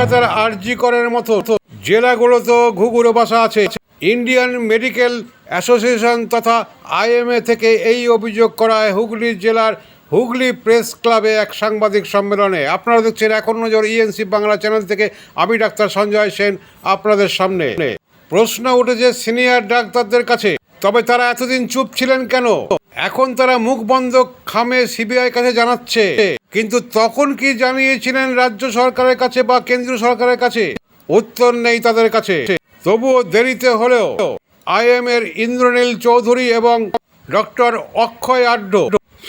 কলকাতার আরজি করের মতো জেলাগুলোতেও ঘুঘুরো বাসা আছে। ইন্ডিয়ান মেডিকেল অ্যাসোসিয়েশন তথা আইএমএ থেকে এই অভিযোগ করা হয় হুগলি জেলার হুগলি প্রেস ক্লাবে এক সাংবাদিক সম্মেলনে। আপনারা দেখছেন এখন নজর ইএনসি বাংলা চ্যানেল থেকে আমি ডাক্তার সঞ্জয় সেন আপনাদের সামনে। প্রশ্ন উঠেছে সিনিয়র ডাক্তারদের কাছে, তবে তারা এতদিন চুপ ছিলেন কেন? এখন তারা মুখ বন্ধ খামে সিবিআই কাছে জানাচ্ছে। কিন্তু তখন কি জানিয়েছিলেন রাজ্য সরকারের কাছে বা কেন্দ্রীয় সরকারের কাছে? উত্তর নেই তাদের কাছে। তবুও দেরিতে হলেও আইএম এর ইন্দ্রনীল চৌধুরী এবং ডক্টর অক্ষয় আড্ড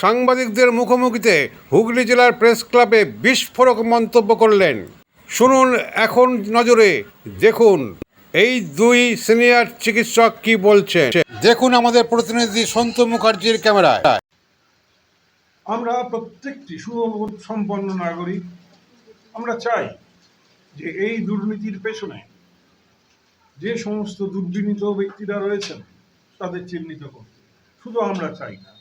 সাংবাদিকদের মুখোমুখিতে হুগলি জেলার প্রেস ক্লাবে বিস্ফোরক মন্তব্য করলেন। শুনুন এখন নজরে, দেখুন। এই দুই সিনিয়র চিকিৎসক কি বলছেন? দেখুন আমাদের প্রতিনিধি সন্তু মুখার্জির ক্যামেরায়। আমরা প্রত্যেকটি সুবোধ সম্পন্ন নাগরিক, আমরা চাই যে এই দুর্নীতির পেছনে যে সমস্ত দুর্বিনীত ব্যক্তিরা রয়েছেন, তাদের চিহ্নিত করতে শুধু আমরা চাই না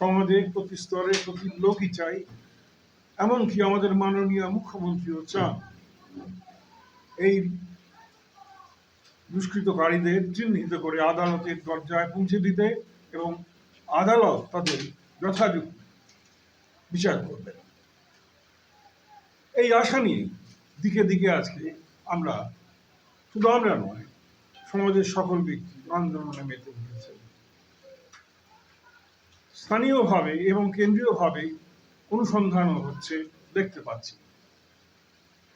সমাজের প্রতি স্তরে প্রতি লোকই চাই, এমনকি আমাদের মাননীয় মুখ্যমন্ত্রীও চান এই দুষ্কৃতকারীদের চিহ্নিত করে আদালতের দরজায় পৌঁছে দিতে এবং আদালত তাদের যথাযথ বিচার করবে এই আশা নিয়ে দিকে দিকে আজকে আমরা শুধু আমরা নয়, সমাজের সকল ব্যক্তি আন্দোলনে মেতে উঠেছে। স্থানীয়ভাবে এবং কেন্দ্রীয়ভাবে অনুসন্ধানও হচ্ছে, দেখতে পাচ্ছি।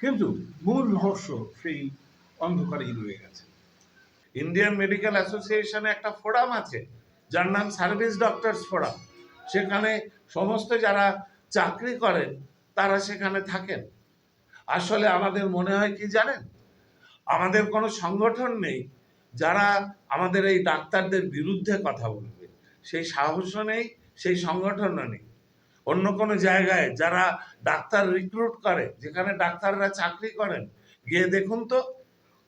কিন্তু মূল রহস্য সেই অন্ধকারেই রয়ে গেছে। ইন্ডিয়ান মেডিকেল অ্যাসোসিয়েশনে একটা ফোরাম আছে, যার নাম সার্ভিস ডক্টরস ফোরাম। সেখানে সমস্ত যারা চাকরি করেন, তারা সেখানে থাকেন। আসলে আমাদের মনে হয় কি জানেন? আমাদের কোনো সংগঠন নেই যারা আমাদের এই ডাক্তারদের বিরুদ্ধে কথা বলবে। সেই সাহসও নেই, সেই সংগঠনও নেই। অন্য কোনো জায়গায় যারা ডাক্তার রিক্রুট করে, যেখানে ডাক্তাররা চাকরি করেন, গিয়ে দেখুন তো,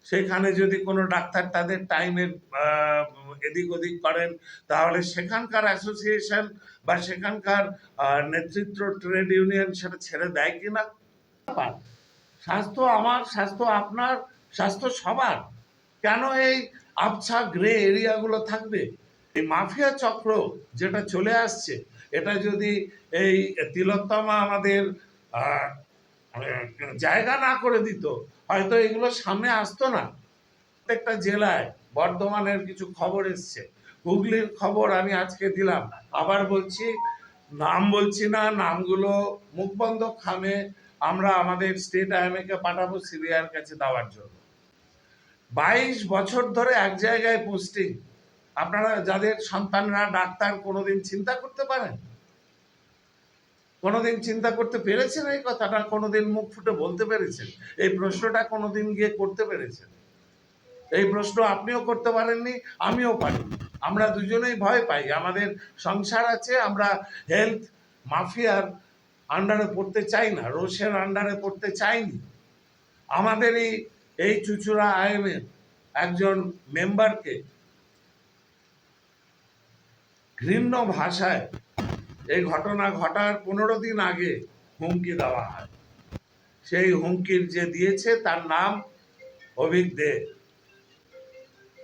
সেখানে যদি কোনো ডাক্তার তাদের টাইমের এদিক ওদিক করেন তাহলে সেখানকার অ্যাসোসিয়েশন বা সেখানকার নেতৃত্ব ট্রেড ইউনিয়ন সেটা ছেড়ে দেয় কি না স্বাস্থ্য আমার, স্বাস্থ্য আপনার, স্বাস্থ্য সবার। কেন এই আবছা গ্রে এরিয়াগুলো থাকবে? এই মাফিয়া চক্র যেটা চলে আসছে, এটা যদি এই তিলোত্তমা আমাদের জায়গা না করে দিত, হয়তো এগুলো সামনে আসতো না। প্রত্যেকটা জেলায় বর্ধমানের কিছু খবর এসছে। হুগলির খবর আমি আজকে দিলাম। আবার বলছি, নাম বলছি না, নামগুলো মুখবন্ধ খামে। আমরা আমাদের স্টেট আইএমএ পাঠাবো সিবিআইয়ের কাছে দেওয়ার জন্য। বাইশ বছর ধরে এক জায়গায় পোস্টিং। আপনারা, যাদের সন্তানরা ডাক্তার কোনোদিন চিন্তা করতে পারেন? কোনোদিন চিন্তা করতে পেরেছেন এই কথাটা? কোনোদিন মুখ ফুটে বলতে পেরেছেন? এই প্রশ্নটা কোনোদিন গিয়ে করতে পেরেছেন? এই প্রশ্ন আপনিও করতে পারেননি, আমিও পারি আমরা দুজনেই ভয় পাই। আমাদের সংসার আছে, আমরা হেলথ মাফিয়ার আন্ডারে পড়তে চাই না, রোষের আন্ডারে পড়তে চাইনি। আমাদের এই এই চুচুড়া আইএমের একজন মেম্বারকে ঘৃণ্য ভাষায় এই ঘটনা ঘটার পনেরো দিন আগে হুমকি দেওয়া হয়। সেই হুমকির যে দিয়েছে, তার নাম অভিক দে।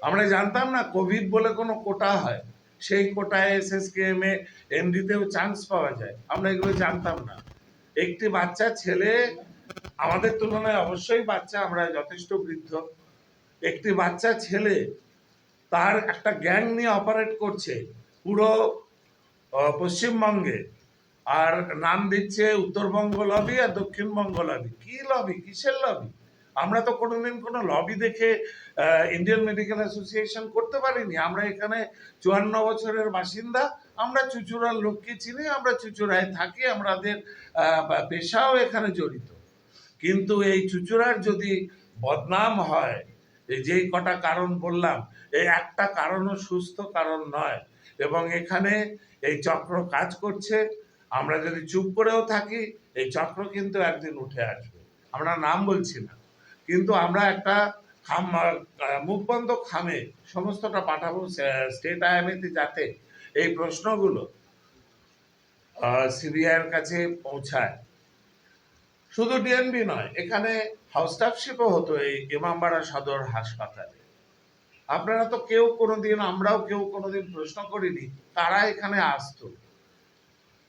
আমরা জানতাম না কোভিড বলে কোনো কোটা হয়। সেই কোটায় এস এস কে এম এ এমডিতেও চান্স পাওয়া যায়। আমরা এগুলো জানতাম না। একটি বাচ্চা, ছেলে, আমাদের তুলনায় অবশ্যই বাচ্চা আমরা যথেষ্ট বৃদ্ধ। একটি বাচ্চা, ছেলে, তার একটা গ্যাং নিয়ে অপারেট করছে পুরো পশ্চিমবঙ্গে। আর নাম দিচ্ছে উত্তরবঙ্গ লবি আর দক্ষিণবঙ্গ লবি কি লবি কিসের লবি আমরা তো কোনোদিন কোনো লবি দেখে ইন্ডিয়ান মেডিকেল অ্যাসোসিয়েশন করতে পারিনি। আমরা এখানে চুয়ান্ন বছরের বাসিন্দা। আমরা চুচুড়ার লোককে চিনি, আমরা চুচুড়ায় থাকি, আমাদের পেশাও এখানে জড়িত। কিন্তু এই চুচুড়ার যদি বদনাম হয়, এই যেই কটা কারণ বললাম, এই একটা কারণও সুস্থ কারণ নয়। এবং এখানে এই চক্র কাজ করছে। আমরা যদি চুপ করেও থাকি, এই চক্র কিন্তু একদিন উঠে আসবে। আমরা নাম বলছি না। কিন্তু আমরা একটা খাম মুখবন্ধ খামে সমস্তটা পাঠাবো স্টেট আইএমএতে যাতে এই প্রশ্নগুলো সিবিআইয়ের কাছে পৌঁছায়। শুধু ডিএনবি নয়, এখানে হাউস স্টাফশিপও হতো এই ইমামবাড়া সদর হাসপাতালে। আপনারা তো কেউ কোনোদিন, আমরাও কেউ কোনোদিন প্রশ্ন করিনি তারা এখানে আসতো?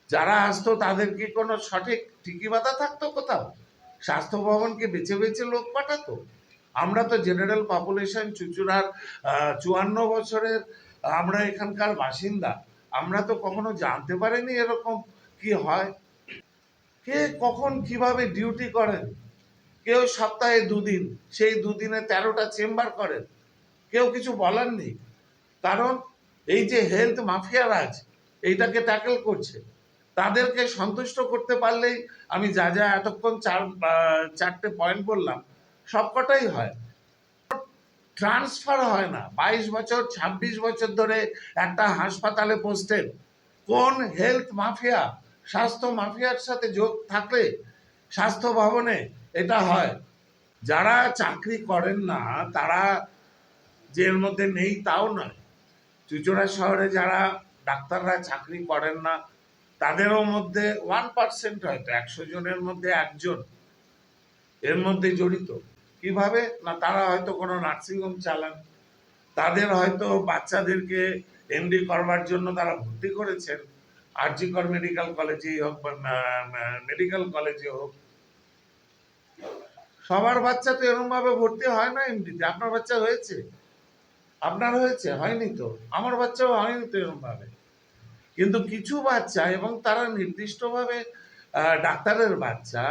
যারা আসতো তাদের কি কোনো সঠিক ঠিকই বাধা থাকতো কোথাও? স্বাস্থ্য ভবনকে বেছে বেছে লোক পাঠাতো। আমরা তো জেনারেল পপুলেশন চুচুড়ার চুয়ান্ন বছরের, আমরা এখানকার বাসিন্দা। আমরা তো কখনো জানতে পারিনি এরকম কি হয়। কে কখন কীভাবে ডিউটি করেন? কেউ সপ্তাহে দুদিন, সেই দুদিনে তেরোটা চেম্বার করেন। কেউ কিছু বলার নেই। কারণ এই যে হেলথ মাফিয়া রাজ এইটাকে ট্যাকেল করছে। তাদেরকে সন্তুষ্ট করতে পারলেই আমি যা যা এতক্ষণ চার চারটে পয়েন্ট বললাম সবকটাই হয়। ট্রান্সফার হয় না। বাইশ বছর, ছাব্বিশ বছর ধরে একটা হাসপাতালে পোস্টেড কোন হেলথ মাফিয়া স্বাস্থ্য মাফিয়ার সাথে যোগ থাকলে স্বাস্থ্য ভবনে এটা হয়। যারা চাকরি করেন না, তারা যে এর মধ্যে নেই, তাও নয়। চুচুড়া শহরে যারা ডাক্তাররা চাকরি করেন না তাদেরও মধ্যে ওয়ান পার্সেন্ট হয়তো, একশো জনের মধ্যে একজন এর মধ্যে জড়িত। কীভাবে? না, তারা হয়তো কোনো নার্সিংহোম চালান। তাদের হয়তো বাচ্চাদেরকে এমডি করবার জন্য তারা ভর্তি করেছেন। আরজিকর মেডিকেল কলেজেই হোক বা মেডিকেল কলেজে হোক। সবার বাচ্চা তো এরকম ভাবে ভর্তি হয় না এমডিতে আপনার বাচ্চা হয়েছে? আপনার হয়েছে? হয়নি তো। আমার বাচ্চাও হয়নি তো এরকম ভাবে কিন্তু কিছু বাচ্চা এবং তারা নির্দিষ্টভাবে ডাক্তারের বাচ্চা,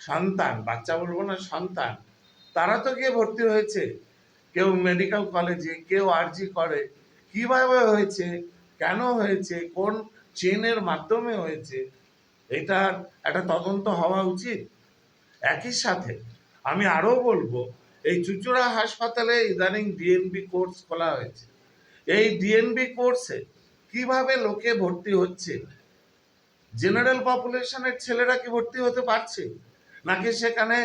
সন্তান, বাচ্চা বলব না সন্তান, তারা তো গিয়ে ভর্তি হয়েছে। কেউ মেডিকেল কলেজে কেউ আরজি করে। কীভাবে হয়েছে? কেন হয়েছে? কোন চেনের মাধ্যমে হয়েছে? এটার একটা তদন্ত হওয়া উচিত। একই সাথে আমি আরও বলব, এই চুচুড়া হাসপাতালে ইদানিং ডিএনবি কোর্স খোলা হয়েছে। এই ডিএনবি কোর্সে কীভাবে লোকে ভর্তি হচ্ছে? জেনারেল পপুলেশনের ছেলেরা কি ভর্তি হতে পারছে? নাকি সেখানে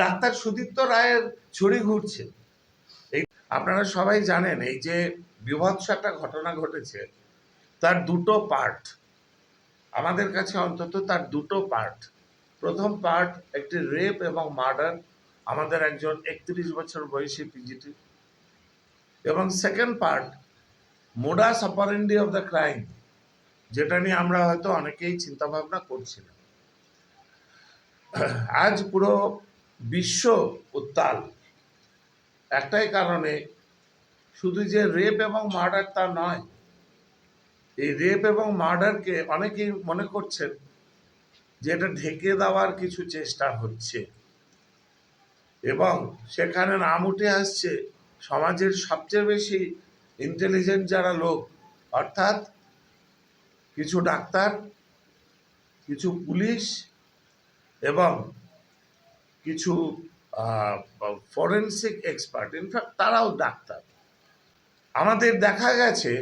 ডাক্তার সুদীপ্ত রায়ের ছড়ি ঘুরছে? এই আপনারা সবাই জানেন, এই যে বিভৎস একটা ঘটনা ঘটেছে, তার দুটো পার্ট আমাদের কাছে অন্তত তার দুটো পার্ট প্রথম পার্ট একটি রেপ এবং মার্ডার আমাদের একজন একত্রিশ বছর বয়সী পিজিটি এবং second part modus operandi of the crime যেটা নিয়ে আমরা হয়তো অনেকেই চিন্তা ভাবনা করছিলাম। আজ পুরো বিশ্ব উত্তাল। একটাই কারণে শুধু যে রেপ এবং মার্ডার তা নয়, এই রেপ এবং মার্ডারকে অনেকেই মনে করছেন যে এটা ঢেকে দেওয়ার কিছু চেষ্টা হচ্ছে। এবং সেখানে নাম উঠে আসছে সমাজের সবচেয়ে বেশি ইন্টেলিজেন্ট যারা লোক, অর্থাৎ কিছু ডাক্তার, কিছু পুলিশ এবং কিছু ফরেন্সিক এক্সপার্ট ইনফ্যাক্ট তারাও ডাক্তার। আমাদের দেখা গেছে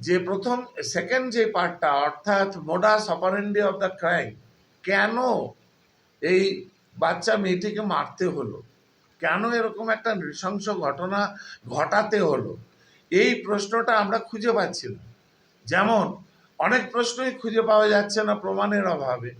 যে প্রথম সেকেন্ড যে পার্টটা অর্থাৎ modus operandi of the crime কেন এই বাচ্চা মেয়েটিকে মারতে হলো? কেন এরকম একটা নৃশংস ঘটনা ঘটাতে হলো? এই প্রশ্নটা আমরা খুঁজে পাচ্ছি না। যেমন, অনেক প্রশ্নই খুঁজে পাওয়া যাচ্ছে না প্রমাণের অভাবে।